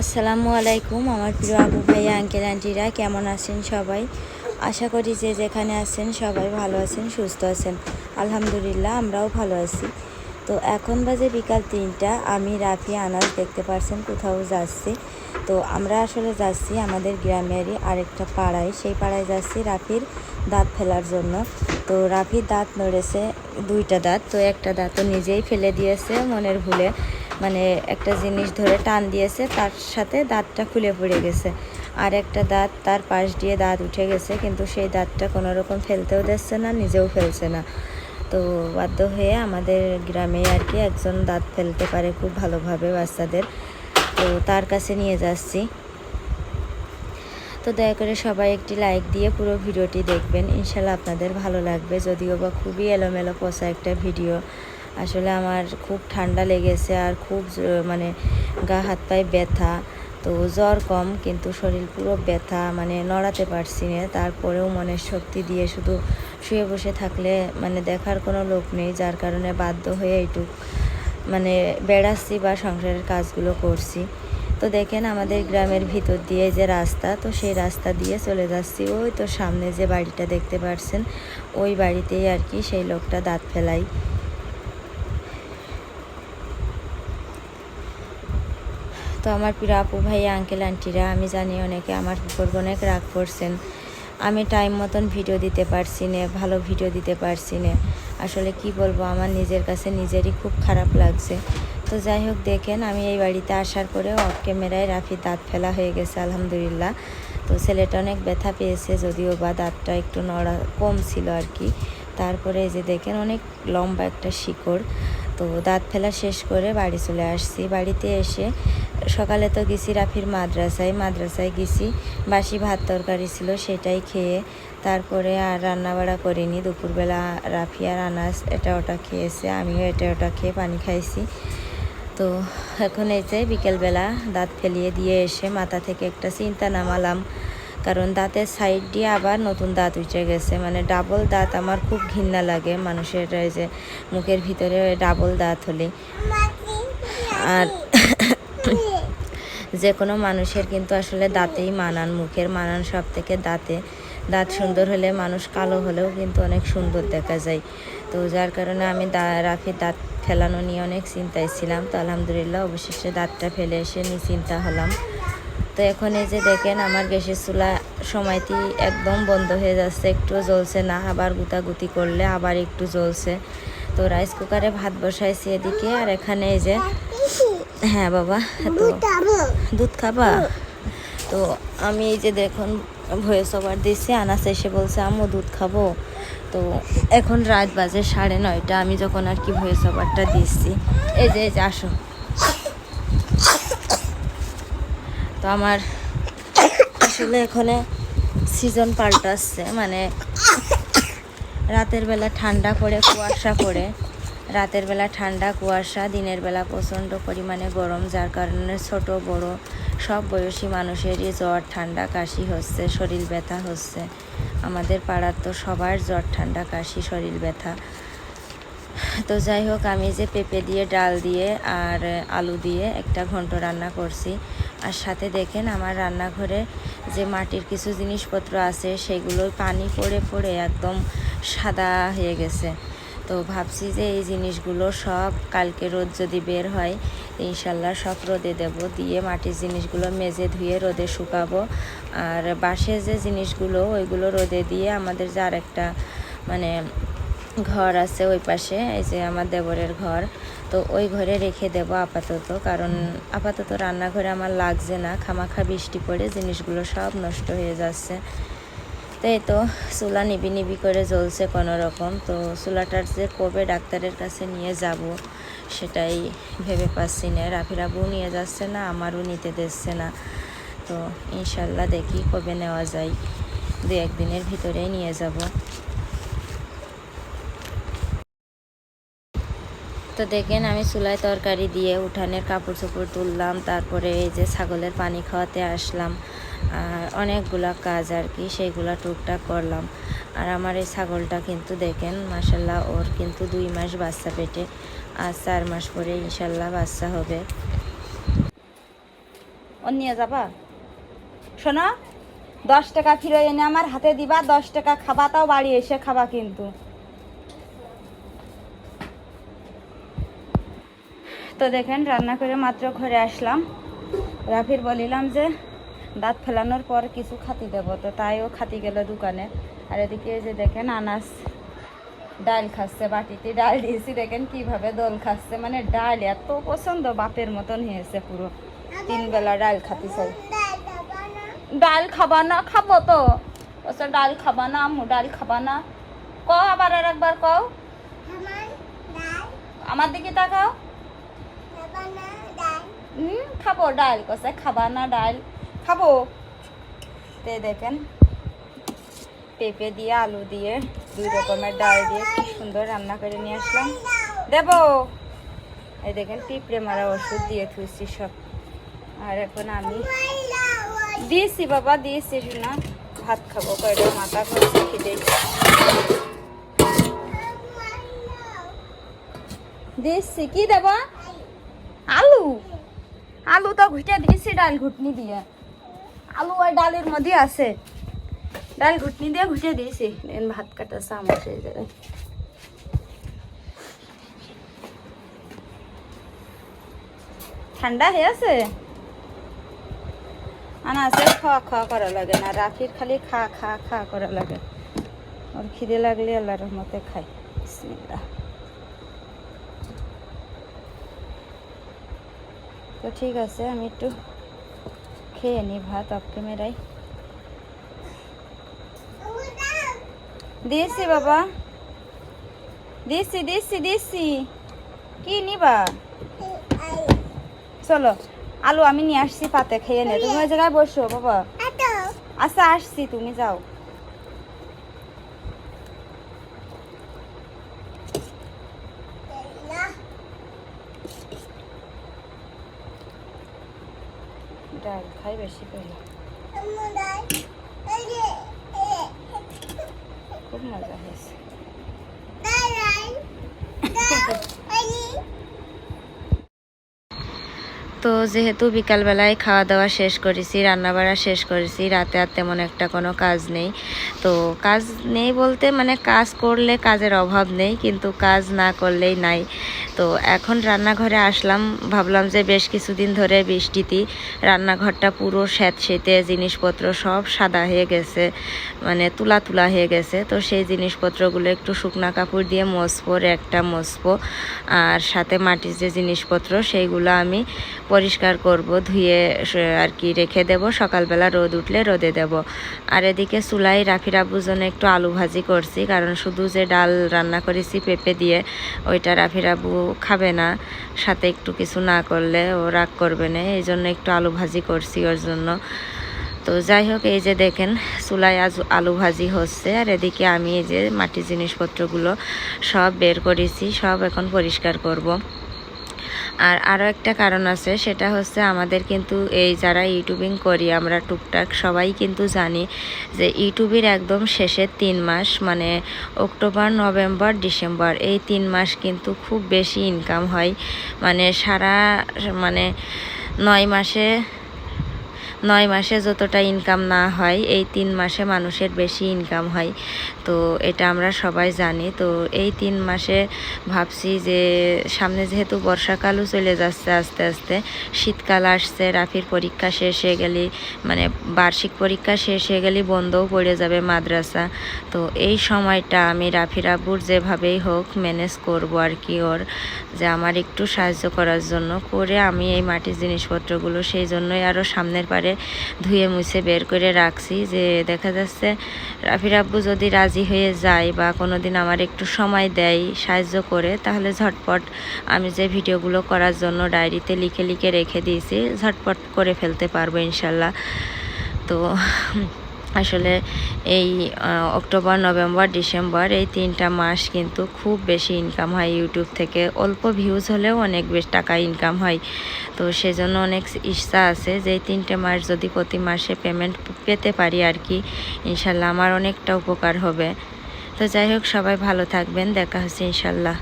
আসসালামু আলাইকুম, আমার প্রিয় আবু ভাইয়া আঙ্কেল আন্টিরা কেমন আছেন সবাই? আশা করি যে যেখানে আছেন সবাই ভালো আছেন, সুস্থ আছেন। আলহামদুলিল্লাহ, আমরাও ভালো আছি। তো এখন বাজে বিকাল তিনটা, আমি, রাফি আনাজ দেখতে পারছেন কোথাও যাচ্ছি। তো আমরা আসলে যাচ্ছি আমাদের গ্রামেরই আরেকটা পাড়ায়। সেই পাড়ায় যাচ্ছি রাফির দাঁত ফেলার জন্য। তো রাফির দাঁত নড়েছে, দুইটা দাঁত, তো একটা দাঁত তো নিজেই ফেলে দিয়েছে মনের ভুলে। মানে একটা জিনিস ধরে টান দিয়েছে, তার সাথে দাঁতটা খুলে পড়ে গেছে। আর একটা দাঁত তার পাশ দিয়ে দাঁত উঠে গেছে, কিন্তু সেই দাঁতটা কোনো রকম ফেলতেও দিচ্ছে না, নিজেও ফেলছে না। তো বাধ্য হয়ে আমাদের গ্রামে আর কি একজন দাঁত ফেলতে পারে খুব ভালোভাবে বাচ্চাদের। তো তার কাছে নিয়ে যাচ্ছি। তো দয়া করে সবাই একটি লাইক দিয়ে পুরো ভিডিওটি দেখবেন। ইনশাল্লাহ আপনাদের ভালো লাগবে। যদিও বা খুবই এলোমেলো পচা একটা ভিডিও। আসলে আমার খুব ঠান্ডা লেগেছে আর খুব মানে গা হাত পায়ে ব্যথা। তো জ্বর কম, কিন্তু শরীর পুরো ব্যথা মানে নড়াতে পারছি না। তারপরেও মনের শক্তি দিয়ে শুধু শুয়ে বসে থাকলে মানে দেখার কোনো লোক নেই, যার কারণে বাধ্য হয়ে এইটুক মানে বেড়াচ্ছি বা সংসারের কাজগুলো করছি। তো দেখেন আমাদের গ্রামের ভিতর দিয়ে যে রাস্তা, তো সেই রাস্তা দিয়ে চলে যাচ্ছি। ওই তো সামনে যে বাড়িটা দেখতে পারছেন, ওই বাড়িতেই আর কি সেই লোকটা দাঁত ফেলাই। তো আমার প্রিয় আপু ভাই আঙ্কেল আন্টিরা আমি জানি অনেকে আমার উপর অনেক রাগ করছেন। আমি টাইম মতন ভিডিও দিতে পারছি না, ভালো ভিডিও দিতে পারছি না। আসলে কি বলব, আমার নিজের কাছে নিজেরই খুব খারাপ লাগছে। তো যাই হোক, দেখেন, আমি এই বাড়িতে আসার পরে অফ ক্যামেরায় রাফি দাঁত ফেলা হয়ে গেছে, আলহামদুলিল্লাহ। তো ছেলেটা অনেক ব্যথা পেয়েছে, যদিও বা দাঁতটা একটু নড়া কম ছিল আর কি। তারপরে এই যে দেখেন, অনেক লম্বা একটা শিকড়। তো দাঁত ফেলা শেষ করে বাড়ি চলে আসছি। বাড়িতে এসে সকালে তো গেছি রাফির মাদ্রাসায় মাদ্রাসায় গেছি। বাসি ভাত তরকারি ছিল সেটাই খেয়ে তারপরে আর রান্না বাড়া করিনি। দুপুরবেলা রাফি আর আনাস এটা ওটা খেয়েছে, আমিও এটা ওটা খেয়ে পানি খাইছি। তো এখন এই যে বিকেলবেলা দাঁত ফেলিয়ে দিয়ে এসে মাথা থেকে একটা চিন্তা নামালাম। কারণ দাঁতের সাইড দিয়ে আবার নতুন দাঁত উঠে গেছে। মানে ডাবল দাঁত আমার খুব ঘৃণা লাগে মানুষের যে মুখের ভিতরে ডাবল দাঁত হলে। আর যে কোনো মানুষের কিন্তু আসলে দাঁতেই মানান, মুখের মানান সব থেকে দাঁতে। দাঁত সুন্দর হলে মানুষ কালো হলেও কিন্তু অনেক সুন্দর দেখা যায়। তো যার কারণে আমি দা রাফির দাঁত ফেলানো নিয়ে অনেক চিন্তায় ছিলাম। তো আলহামদুলিল্লাহ অবশেষে দাঁতটা ফেলে এসে নিশ্চিন্তা হলাম। তো এখন এই যে দেখেন আমার গ্যাসের চুলা সময়টি একদম বন্ধ হয়ে যাচ্ছে। একটু জ্বলছে না আবার গুতাগুতি করলে আবার একটু জ্বলছে। তো রাইস কুকারে ভাত বসাইছি এদিকে আর এখানে এই যে হ্যাঁ বাবা তো দুধ খাবা। তো আমি এই যে দেখুন ভয়েস ওভার দিচ্ছি আনাস এসে বলছে আম্মু দুধ খাব? তো এখন রাত বাজে সাড়ে নয়টা আমি যখন আর কি ভয়েস ওভারটা দিচ্ছি। এই যে এই যে আসো। তো আমার আসলে এখানে সিজন পাল্টাচ্ছে মানে রাতের বেলা ঠান্ডা পড়ে কুয়াশা পড়ে রাতের বেলা ঠান্ডা, কুয়াশা, দিনের বেলা প্রচণ্ড পরিমাণে গরম, যার কারণে ছোট, বড় সব বয়সী মানুষেরই জ্বর, ঠান্ডা, কাশি হচ্ছে, শরীর ব্যথা হচ্ছে। আমাদের পাড়ার তো সবার জ্বর, ঠান্ডা, কাশি, শরীর ব্যথা। তো যাই হোক, আমি যে পেঁপে দিয়ে, ডাল দিয়ে আর আলু দিয়ে একটা ঘন্ট রান্না করছি। আর সাথে দেখেন আমার রান্নাঘরে যে মাটির কিছু জিনিসপত্র আছে সেগুলো পানি পড়ে পড়ে একদম সাদা হয়ে গেছে। তো ভাবছি যে এই জিনিসগুলো সব কালকে রোদ যদি বের হয়, ইনশাল্লাহ সব রোদে দেব। দিয়ে মাটির জিনিসগুলো মেজে ধুয়ে রোদে শুকাবো। আর বাঁশের যে জিনিসগুলো, ওইগুলো রোদে দিয়ে আমাদের যে আরেকটা মানে ঘর আছে ওই পাশে, এই যে আমার দেবরের ঘর তো ওই ঘরে রেখে দেব আপাতত। কারণ আপাতত রান্নাঘরে আমার লাগছে না। খামাখা বৃষ্টি পড়ে জিনিসগুলো সব নষ্ট হয়ে যাচ্ছে। তো এই তো চুলা নিবি নিবি করে জ্বলছে কোনো রকম। তো চুলাটার যে কবে ডাক্তারের কাছে নিয়ে যাব সেটাই ভেবে পাচ্ছি না। রাফিরাবু নিয়ে যাচ্ছে না, আমারও নিতে দিচ্ছে না। তো ইনশাল্লাহ দেখি কবে নেওয়া যায়। দু একদিনের ভিতরেই নিয়ে যাব। তো দেখেন আমি চুলায় তরকারি দিয়ে উঠানের কাপড় চোপড় তুললাম, তারপরে এই যে ছাগলের পানি খাওয়াতে আসলাম, আর অনেকগুলা কাজ আর কি সেইগুলা টুকটাক করলাম। আর আমার এই ছাগলটা কিন্তু দেখেন মাসাল্লাহ ওর কিন্তু দুই মাস বাচ্চা পেটে, আর চার মাস পরে ইনশাল্লাহ বাচ্চা হবে। নিয়ে যাবা? শোনো, দশ টাকা ফিরে এনে আমার হাতে দিবা, দশ টাকা খাবা, তাও বাড়ি এসে খাবা কিন্তু। তো দেখেন, রান্না করে মাত্র ঘরে আসলাম। রাফির বলিলাম যে, দাঁত ফেলানোর পর কিছু খাতি দেবো। তো তাইও খাতি গেল দোকানে। আর এদিকে যে দেখেন, আনাস ডাল খাচ্ছে, বাটিতে ডাল দিয়েছি। দেখেন কীভাবে দোল খাচ্ছে। মানে ডাল এত পছন্দ, বাপের মতন হয়েছে পুরো। তিন বেলা ডাল খাতি চাই। ডাল খাবা না, খাব তো। বলছে, ডাল খাবা না, আম্মু, ডাল খাবা না। ক আবার আর একবার কও। আমার দিকে তাকাও। খাব ডাল কষে খাবা না ডাল খাব। তে দেখেন। পেঁপে দিয়ে, আলু দিয়ে, দুই রকমের ডাল দিয়ে কি সুন্দর রান্না করে নিয়ে আসলাম। দেব। এই দেখেন, পিঁপড়ে মারা ওষুধ দিয়ে থুইছি সব। আর এখন আমি দিয়েছি, বাবা, দিয়েছি, না। ভাত খাব, কয়টা মাথা করছে খিদে। দিয়েছি। কি দেব? আলু? আলু তো ঘুটে দিয়েছি, ডাল ঘুটনি দিয়ে। আলু আর ডালের মধ্যে আছে। ডাল ঘুটনি দিয়ে ঘুটে দিয়েছি। ভাত কাটা চামচ এই জায়গায় ঠান্ডা হয়ে আছে? আনা আছে, খাওয়া খাওয়া করা লাগে না। রাখির খালি খা খা খা করা লাগে। ওর খিদে লাগলে আল্লাহর রহমতে খাই। বিসমিল্লাহ। তো ঠিক আছে আমি একটু খেয়ে নিই ভাত অফ ক্যামেরায় দিয়েছি বাবা। দিয়েছি দিয়েছি দিয়েছি। কি নিবা? চলো আলু আমি নিয়ে আসছি পাতে খেয়ে নে। তুমি ওই জায়গায় বসো বাবা। আচ্ছা আসছি তুমি যাও। তো যেহেতু বিকালবেলায় খাওয়া দাওয়া শেষ করেছি, রান্নাবাড়া শেষ করেছি, রাতে আর তেমন একটা কোনো কাজ নেই। তো কাজ নেই বলতে মানে কাজ করলে কাজের অভাব নেই, কিন্তু কাজ না করলেই নাই। তো এখন রান্নাঘরে আসলাম, ভাবলাম যে বেশ কিছুদিন ধরে বৃষ্টিতে রান্নাঘরটা পুরো স্যাঁত স্যাঁতসেঁতে জিনিসপত্র সব সাদা হয়ে গেছে মানে তুলা তুলা হয়ে গেছে। তো সেই জিনিসপত্রগুলো একটু শুকনা কাপড় দিয়ে মুছবো একটা মুছবো আর সাথে মাটির যে জিনিসপত্র সেইগুলো আমি পরিষ্কার করব, ধুয়ে আর কি রেখে দেব। সকালবেলা রোদ উঠলে রোদে দেব। আর এদিকে চুলাই রাফি রাবুর জন্য একটু আলু ভাজি করছি, কারণ শুধু যে ডাল রান্না করেছি পেঁপে দিয়ে, ওইটা রাফি রাবু খাবে না, সাথে একটু কিছু না করলে ও রাগ করবে না, এই জন্য একটু আলু ভাজি করছি ওর জন্য তো যাই হোক, এই যে দেখেন, চুলায় আজ আলু ভাজি হচ্ছে, আর এদিকে আমি এই যে মাটির জিনিসপত্রগুলো সব বের করেছি, সব এখন পরিষ্কার করব। আর আরও একটা কারণ আছে, সেটা হচ্ছে আমাদের কিন্তু এই যারা ইউটিউবিং করি, আমরা টুকটাক সবাই কিন্তু জানি যে ইউটিউবের একদম শেষের তিন মাস মানে অক্টোবর, নভেম্বর, ডিসেম্বর, এই তিন মাস কিন্তু খুব বেশি ইনকাম হয়। মানে সারা মানে নয় মাসে নয় মাসে যতটা ইনকাম না হয়, এই তিন মাসে মানুষের বেশি ইনকাম হয়। তো এটা আমরা সবাই জানি। তো এই তিন মাসে ভাবছি যে, সামনে যেহেতু বর্ষাকালও চলে যাচ্ছে আস্তে আস্তে, শীতকাল আসছে, রাফির পরীক্ষা শেষ হয়ে গেলে মানে বার্ষিক পরীক্ষা শেষ হয়ে গেলে বন্ধও পড়ে যাবে মাদ্রাসা। তো এই সময়টা আমি রাফির আব্বুর যেভাবেই হোক ম্যানেজ করব আর কি ওর, যে আমার একটু সাহায্য করার জন্য। করে আমি এই মাটির জিনিসপত্রগুলো সেই জন্যই আরও সামনের পারে ধুয়ে মুছে বের করে রাখছি যে দেখা যাচ্ছে রাফির আব্বু যদি রাজি হয়ে যায় বা কোনো দিন আমার একটু সময় দেয়, সাহায্য করে, তাহলে ঝটপট আমি যে ভিডিওগুলো করার জন্য ডায়েরিতে লিখে লিখে রেখে দিয়েছি, ঝটপট করে ফেলতে পারব ইনশাল্লাহ। তো আসলে এই অক্টোবর, নভেম্বর, ডিসেম্বর এই তিনটা মাস কিন্তু খুব বেশি ইনকাম হয় ইউটিউব থেকে। অল্প ভিউজ হলেও অনেক বেশ টাকা ইনকাম হয়। তো সেজন্য অনেক ইচ্ছা আছে যে এই তিনটে মাস যদি প্রতি মাসে পেমেন্ট পেতে পারি আর কি, ইনশাল্লাহ আমার অনেকটা উপকার হবে। তো যাই হোক, সবাই ভালো থাকবেন, দেখা হচ্ছে ইনশাল্লাহ।